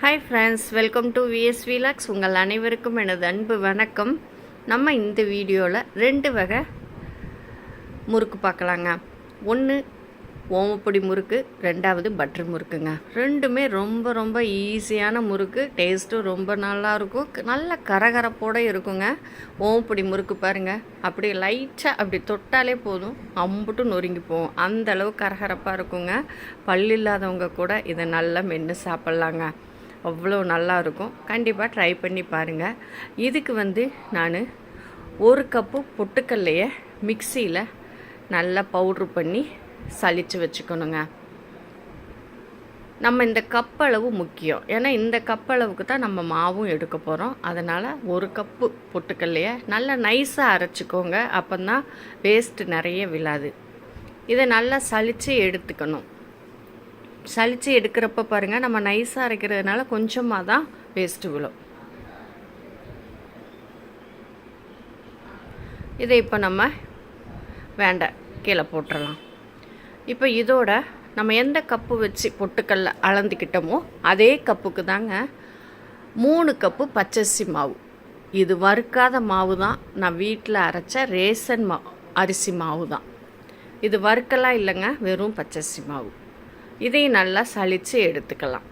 Hi friends welcome to VS vlogs உங்கள் அனைவருக்கும் எனது அன்பு வணக்கம். நம்ம இந்த வீடியோவில் ரெண்டு வகை முறுக்கு பார்க்கலாங்க. ஒன்று ஓமப்பொடி முறுக்கு ரெண்டாவது பட்டர் முறுக்குங்க. ரெண்டுமே ரொம்ப ரொம்ப ஈஸியான முறுக்கு. டேஸ்ட்டும் ரொம்ப நல்லா இருக்கும். நல்ல கரகரப்போடு இருக்குங்க. ஓமப்பொடி முறுக்கு பாருங்கள் அப்படி லைட்டாக அப்படி தொட்டாலே போதும். அம்புட்டு நொறுங்கி போகும். அந்த அளவு கரகரப்பாக இருக்குங்க. பல் இல்லாதவங்க கூட இதை நல்லா மென்று சாப்பிட்லாங்க. அவ்வளோ நல்லா இருக்கும் கண்டிப்பாக ட்ரை பண்ணி பாருங்கள் இதுக்கு வந்து நான் ஒரு கப்பு பொட்டுக்கல்லையை மிக்சியில் நல்லா பவுட்ரு பண்ணி சளிச்சு வச்சுக்கணுங்க. நம்ம இந்த கப்பளவு முக்கியம். ஏன்னா இந்த கப்பளவுக்கு தான் நம்ம மாவும் எடுக்க போகிறோம் அதனால் ஒரு கப்பு பொட்டுக்கல்லையை நல்லா நைஸாக அரைச்சிக்கோங்க. அப்போ தான் வேஸ்ட்டு நிறைய விழாது. இதை நல்லா சளிச்சு எடுத்துக்கணும். சளிச்சு எடுக்கிறப்ப பாருங்கள் நம்ம நைஸாக அரைக்கிறதுனால கொஞ்சமாக தான் வேஸ்ட்டு விழும். இதை இப்போ நம்ம வேண்டாம் கீழே போட்டுடலாம் இப்போ இதோட நம்ம எந்த கப்பு வச்சு பொட்டுக்கல்ல அளந்துக்கிட்டோமோ அதே கப்புக்கு தாங்க மூணு கப்பு பச்சரிசி மாவு. இது வறுக்காத மாவு தான். நான் வீட்டில் அரைச்ச ரேசன் மா அரிசி மாவு தான். இது வறுக்கலாம் இல்லைங்க வெறும் பச்சரிசி மாவு. இதையும் நல்லா சளிச்சு எடுத்துக்கலாம்.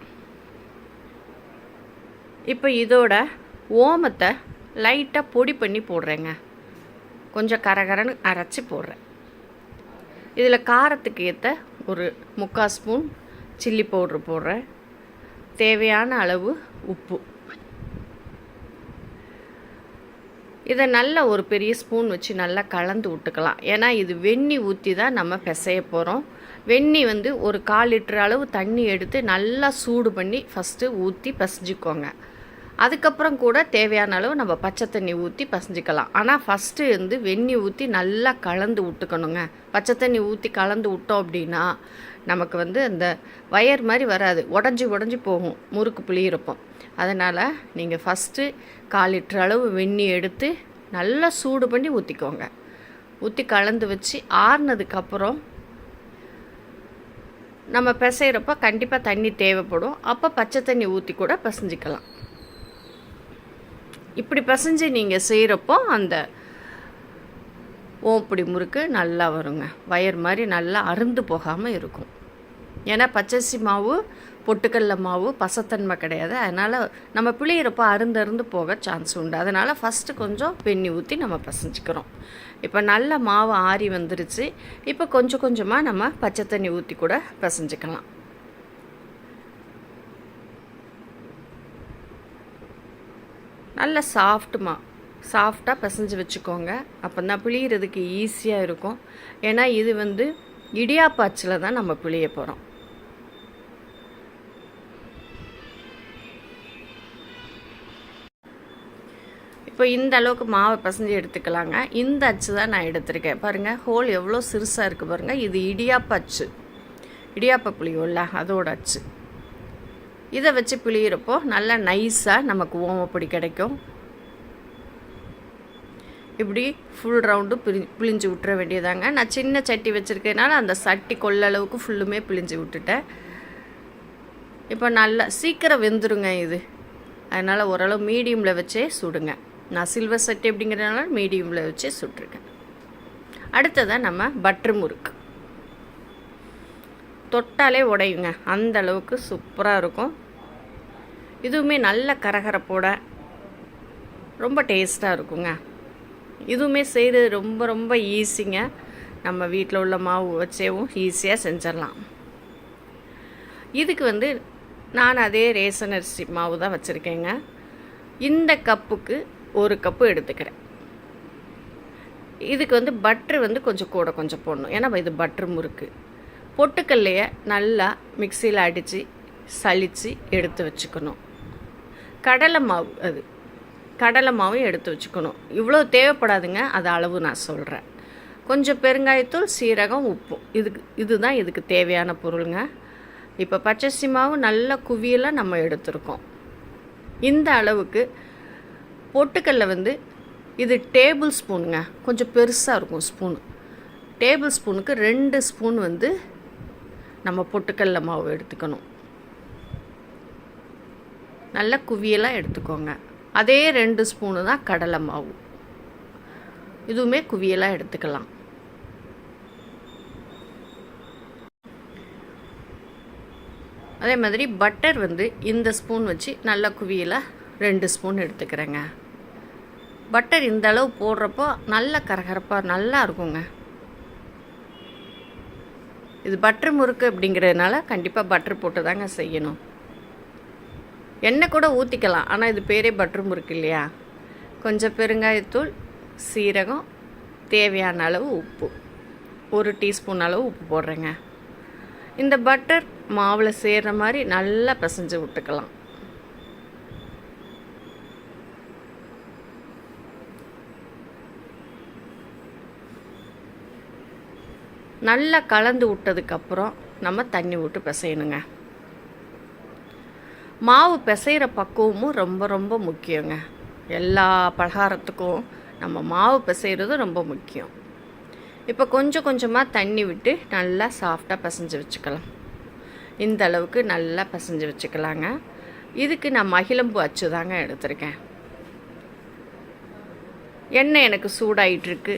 இப்போ இதோட ஓமத்தை லைட்டாக பொடி பண்ணி போடுறேங்க. கொஞ்சம் கரகரன்னு அரைச்சி போடுறேன். இதில் காரத்துக்கு ஏற்ற ஒரு முக்கால் ஸ்பூன் சில்லி பவுட்ரு போடுறேன். தேவையான அளவு உப்பு. இதை நல்ல ஒரு பெரிய ஸ்பூன் வச்சு நல்லா கலந்து விட்டுக்கலாம். ஏன்னா இது வெண்ணி ஊற்றி தான் நம்ம பிசைய போகிறோம் வெண்ணி வந்து ஒரு கால் லிட்டர் அளவு தண்ணி எடுத்து நல்லா சூடு பண்ணி ஃபஸ்ட்டு ஊற்றி பசிஞ்சுக்கோங்க அதுக்கப்புறம் கூட தேவையான அளவு நம்ம பச்சை தண்ணி ஊற்றி பசஞ்சிக்கலாம் ஆனால் ஃபஸ்ட்டு வந்து வெந்நி ஊற்றி நல்லா கலந்து விட்டுக்கணுங்க. பச்சை தண்ணி ஊற்றி கலந்து விட்டோம் அப்படின்னா நமக்கு வந்து அந்த வயர் மாதிரி வராது. உடஞ்சி உடஞ்சி போகும். முறுக்கு புளியிறப்போம் அதனால் நீங்கள் ஃபஸ்ட்டு கால் லிட்டர் அளவு வெந்நி எடுத்து நல்லா சூடு பண்ணி ஊற்றிக்கோங்க ஊற்றி கலந்து வச்சு ஆறுனதுக்கப்புறம் நம்ம பிசைகிறப்ப கண்டிப்பாக தண்ணி தேவைப்படும். அப்போ பச்சை தண்ணி ஊற்றி கூட பிசைஞ்சிக்கலாம். இப்படி பிசைஞ்சு நீங்கள் செய்கிறப்போ அந்த ஓம்புடி முறுக்கு நல்லா வருங்க. வயர் மாதிரி நல்லா அருந்து போகாமல் இருக்கும். ஏன்னா பச்சரிசி மாவு பொட்டுக்கடல மாவு பசத்தன்மை கிடையாது. அதனால் நம்ம பிழியிறப்போ அருந்து அருந்து போக சான்ஸ் உண்டு. அதனால் ஃபஸ்ட்டு கொஞ்சம் பெண்ணி ஊற்றி நம்ம பசைஞ்சிக்கிறோம். இப்போ நல்ல மாவு ஆறி வந்துருச்சு. இப்போ கொஞ்சம் கொஞ்சமாக நம்ம பச்சை தண்ணி ஊற்றி கூட பசைஞ்சிக்கலாம். நல்ல சாஃப்ட்டுமா சாஃப்டாக பிசைஞ்சு வச்சுக்கோங்க. அப்போ தான் பிழியறதுக்கு ஈஸியாக இருக்கும். ஏன்னா இது வந்து இடியாப்பாச்சில் தான் நம்ம பிழிய போகிறோம் இப்போ இந்த அளவுக்கு மாவை பசஞ்சு எடுத்துக்கலாங்க. இந்த அச்சு தான் நான் எடுத்திருக்கேன். பாருங்கள் ஹோல் எவ்வளோ சிறுசாக இருக்குது பாருங்கள் இது இடியாப்ப அச்சு. இடியாப்ப புளியோல்ல அதோட அச்சு. இதை வச்சு பிழியிறப்போ நல்லா நைஸாக நமக்கு ஓமப்பொடி கிடைக்கும். இப்படி ஃபுல் ரவுண்டு பிரி பிழிஞ்சு விட்டுற வேண்டியதாங்க. நான் சின்ன சட்டி வச்சுருக்கேனால அந்த சட்டி கொள்ளளவுக்கு ஃபுல்லுமே பிழிஞ்சு விட்டுட்டேன். இப்போ நல்லா சீக்கிரம் வெந்துருங்க இது. அதனால் ஓரளவு மீடியமில் வச்சே சுடுங்க. நான் சில்வர் சட்டி அப்படிங்கிறதுனால மீடியமில் வச்சே சுட்டிருக்கேன். அடுத்ததாக நம்ம பட்டர் முறுக்கு. தொட்டாலே உடையுங்க. அந்த அளவுக்கு சூப்பராக இருக்கும். இதுவுமே நல்ல கரகரப்போட ரொம்ப டேஸ்ட்டாக இருக்குங்க. இதுவுமே செய்கிறது ரொம்ப ரொம்ப ஈஸிங்க நம்ம வீட்டில் உள்ள மாவு வச்சேவும் ஈஸியாக செஞ்சிடலாம். இதுக்கு வந்து நான் அதே ரேசன் அரிசி மாவு தான் வச்சுருக்கேங்க. இந்த கப்புக்கு ஒரு கப்பு எடுத்துக்கிறேன். இதுக்கு வந்து பட்ரு வந்து கொஞ்சம் கூட கொஞ்சம் போடணும். ஏன்னா இது பட்ரு முறுக்கு. பொட்டுக்கல்லையை நல்லா மிக்சியில் அடித்து சளிச்சு எடுத்து வச்சுக்கணும். கடலை மாவு அது. கடலை மாவும் எடுத்து வச்சுக்கணும். இவ்வளோ தேவைப்படாதுங்க அது அளவு நான் சொல்கிறேன் கொஞ்சம் பெருங்காயத்தூள் சீரகம் உப்பும் இதுக்கு இதுதான் இதுக்கு தேவையான பொருளுங்க. இப்போ பச்சரிசி மாவு நல்ல குவியலாக நம்ம எடுத்திருக்கோம். இந்த அளவுக்கு பொட்டுக்கல்ல வந்து இது டேபிள் ஸ்பூனுங்க. கொஞ்சம் பெருசாக இருக்கும் ஸ்பூனு. டேபிள் ஸ்பூனுக்கு ரெண்டு ஸ்பூன் வந்து நம்ம பொட்டுக்கல்ல மாவு எடுத்துக்கணும். நல்லா குவியலாக எடுத்துக்கோங்க. அதே ரெண்டு ஸ்பூனு தான் கடலை மாவு. இதுவுமே குவியலாக எடுத்துக்கலாம். அதே மாதிரி பட்டர் வந்து இந்த ஸ்பூன் வச்சு நல்லா குவியலாக ரெண்டு ஸ்பூன் எடுத்துக்கிறேங்க. பட்டர் இந்த அளவு போடுறப்போ நல்ல கரகரப்பாக நல்லா இருக்குங்க. இது பட்டர் முறுக்கு அப்படிங்கிறதுனால கண்டிப்பாக பட்டர் போட்டு தாங்க செய்யணும். எண்ணெய் கூட ஊற்றிக்கலாம் ஆனால் இது பேரே பட்டர் முறுக்கு இல்லையா? கொஞ்சம் பெருங்காயத்தூள் சீரகம் தேவையான அளவு உப்பு. ஒரு டீஸ்பூன் அளவு உப்பு போடுறேங்க. இந்த பட்டர் மாவில் சேர்கிற மாதிரி நல்லா பிசைஞ்சு விட்டுக்கலாம். நல்லா கலந்து விட்டதுக்கப்புறம் நம்ம தண்ணி விட்டு பிசையணுங்க. மாவு பிசைகிற பக்குவமும் ரொம்ப ரொம்ப முக்கியங்க. எல்லா பலகாரத்துக்கும் நம்ம மாவு பிசைகிறது ரொம்ப முக்கியம். இப்போ கொஞ்சம் கொஞ்சமாக தண்ணி விட்டு நல்லா சாஃப்டாக பிசைஞ்சு வச்சுக்கலாம். இந்த அளவுக்கு நல்லா பிசைஞ்சு வச்சுக்கலாங்க. இதுக்கு நான் மகிழம்பு அச்சு தாங்க எடுத்திருக்கேன். எண்ணெய் எனக்கு சூடாயிட்டிருக்கு.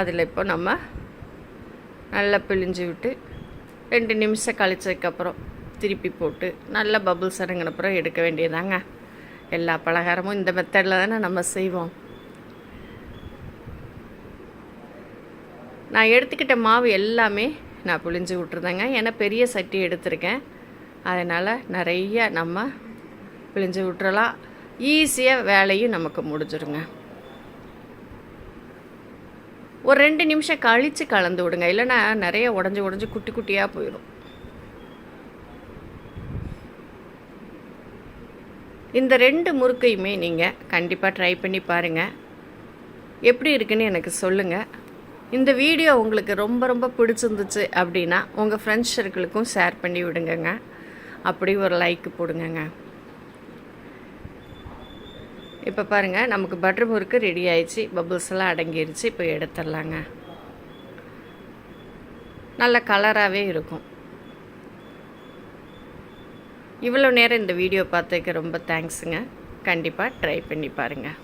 அதில் இப்போ நம்ம நல்லா பிழிஞ்சு விட்டு ரெண்டு நிமிஷம் கழிச்சதுக்கப்புறம் திருப்பி போட்டு நல்லா பபுள்ஸ் இறங்கினப்புறம் எடுக்க வேண்டியதாங்க எல்லா பலகாரமும் இந்த மெத்தடில் தானே நம்ம செய்வோம். நான் எடுத்துக்கிட்ட மாவு எல்லாமே நான் புழிஞ்சு விட்ருந்தேங்க ஏன்னா பெரிய சட்டி எடுத்திருக்கேன். அதனால் நிறைய நம்ம பிழிஞ்சு விட்டுறலாம். ஈஸியாக வேலையும் நமக்கு முடிஞ்சிருங்க. ஒரு ரெண்டு நிமிஷம் கழித்து கலந்து விடுங்க. இல்லைன்னா நிறைய உடஞ்சி உடஞ்சி குட்டி குட்டியாக போயிடும். இந்த ரெண்டு முறுக்கையுமே நீங்கள் கண்டிப்பாக ட்ரை பண்ணி பாருங்கள் எப்படி இருக்குன்னு எனக்கு சொல்லுங்கள் இந்த வீடியோ உங்களுக்கு ரொம்ப ரொம்ப பிடிச்சிருந்துச்சு அப்படின்னா உங்கள் ஃப்ரெண்ட்ஸ் சர்க்கிளுக்கும் ஷேர் பண்ணி விடுங்கங்க. அப்படி ஒரு லைக் போடுங்கங்க. இப்போ பாருங்கள் நமக்கு பட்டர் முறுக்கு ரெடி ஆயிடுச்சு. பபுள்ஸ் எல்லாம் அடங்கிருச்சு. இப்போ எடுத்துடலாங்க. நல்ல கலராகவே இருக்கும். இவ்வளோ நேரம் இந்த வீடியோ பார்த்ததுக்கு ரொம்ப தேங்க்ஸுங்க கண்டிப்பாக ட்ரை பண்ணி பாருங்கள்